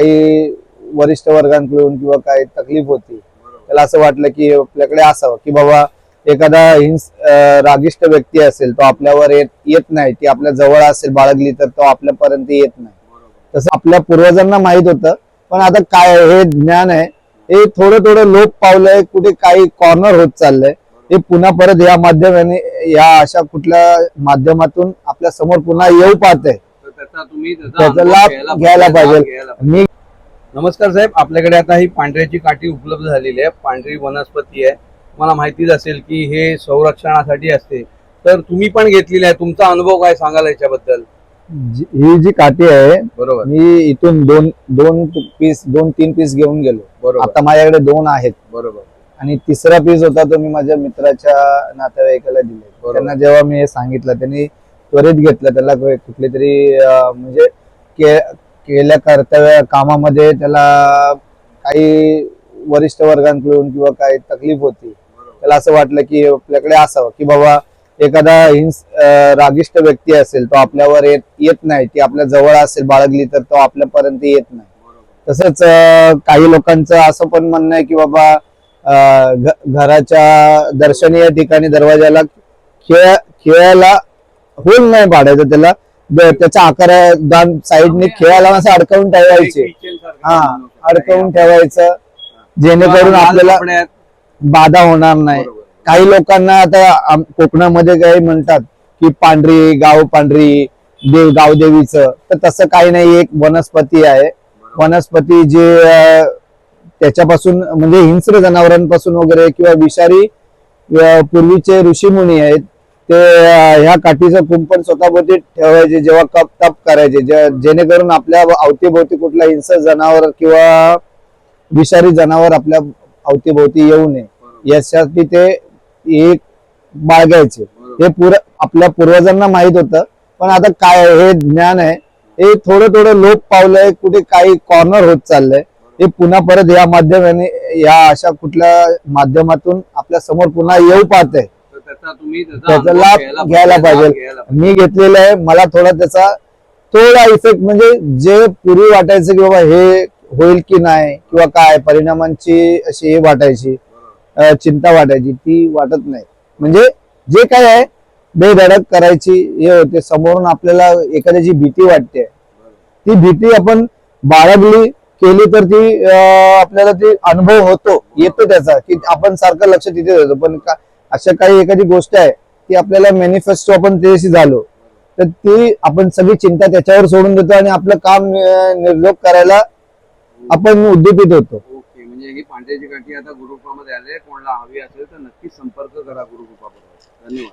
काही वरिष्ठ वर्गांकडून किंवा काही तकलीफ होती त्याला असं वाटलं की आपल्याकडे असावं की बाबा एखादा हिंस रागिष्ट व्यक्ती असेल तो आपल्यावर येत येत नाही ती आपल्या जवळ असेल बाळगली तर तो आपल्यापर्यंत येत नाही. तसं आपल्या पूर्वजांना माहीत होतं पण आता काय हे ज्ञान आहे हे थोडं थोडं लोप पावलंय कुठे काही कॉर्नर होत चाललंय हे पुन्हा परत या माध्यमाने या अशा कुठल्या माध्यमातून आपल्यासमोर पुन्हा येऊ पाहतंय. तर त्याचा तुम्ही लाभ घ्यायला पाहिजे. मी नमस्कार साहेब आपल्याकडे आता ही पांढऱ्याची काठी उपलब्ध झालेली आहे. पांढरी वनस्पती आहे. मला माहितीच असेल की हे संरक्षणासाठी असते. तर तुम्ही पण घेतलेली आहे. तुमचा अनुभव काय सांगाल याच्याबद्दल? ही जी काठी आहे बरोबर. मी इथून दोन दोन पीस दोन तीन पीस घेऊन गेलो. बरोबर. आता माझ्याकडे दोन आहेत. बरोबर. आणि तिसरा पीस होता तो मी माझ्या मित्राच्या नातेवाईकाला दिले. त्यांना जेव्हा मी हे सांगितलं त्यांनी त्वरित घेतलं. त्याला कुठली तरी म्हणजे के- केल्या कर्तव्य कामामध्ये त्याला काही वरिष्ठ वर्गांकडून किंवा काही तकलीफ होती. त्याला असं वाटलं की आपल्याकडे असावं की बाबा एखादा हिंस रागिष्ट व्यक्ती असेल तो आपल्यावर येत येत नाही. ती आपल्या जवळ असेल बाळगली तर तो आपल्यापर्यंत येत नाही. तसंच काही लोकांचं असं पण म्हणणं आहे की बाबा घराच्या दर्शनीय ठिकाणी दरवाजाला खेळ खेळायला होल नाही पाडायचं त्याला. त्याच्या आकार दान साईडने खेळायला असं अडकवून ठेवायचे. हा अडकवून ठेवायचं. जेणेकरून आपल्याला बाधा होणार नाही. काही लोकांना आता कोकणामध्ये काही म्हणतात की पांढरी गाव पांढरी देव गावदेवीचं तर तसं काही नाही एक वनस्पती आहे. वनस्पती जे त्याच्यापासून म्हणजे हिंस्र जनावरांपासून वगैरे किंवा विषारी पूर्वीचे ऋषीमुनी आहेत ते ह्या काठीचं कुंपण स्वतःभोवती ठेवायचे जेव्हा कप तप करायचे जेणेकरून आपल्या अवतीभोवती कुठला हिंसक जनावर किंवा विषारी जनावर आपल्या अवतीभोवती येऊ नये. यासाठी ते एक बाळगायचे हे पूर आपल्या पूर्वजांना माहीत होतं पण आता काय हे ज्ञान आहे. हे थोडं थोडं लोप पावलंय कुठे काही कॉर्नर होत चाललंय. हे पुन्हा परत या माध्यमाने या अशा कुठल्या माध्यमातून आपल्यासमोर पुन्हा येऊ पाहत आहे तुम्ही त्याचा लाभ घ्यायला पाहिजे. मी घेतलेलं आहे मला थोडा त्याचा थोडा इफेक्ट म्हणजे जे पूर्वी वाटायचं की बाबा हे होईल की नाही किंवा काय परिणामांची अशी हे वाटायची चिंता वाटायची ती वाटत नाही. म्हणजे जे काय आहे बेधडक करायची हे होते समोरून आपल्याला एखाद्याची भीती वाटते. ती भीती आपण बाळगली केली तर ती आपल्याला ती अनुभव होतो येतो त्याचा की आपण सारखं लक्ष तिथे देतो. पण का- अशा काही एखादी गोष्ट आहे की आपल्याला मॅनिफेस्टो आपण त्याच्याशी झालो तर ती आपण सगळी चिंता त्याच्यावर सोडून देतो आणि आपलं काम निर्लोक निर्लोप करायला आपण उद्दीपित होतो. ओके म्हणजे ही पांढऱ्याची काठी आता गुरुकृपामध्ये आले कोणाला हवी असेल तर नक्की संपर्क करा गुरुकृपाबरोबर. धन्यवाद.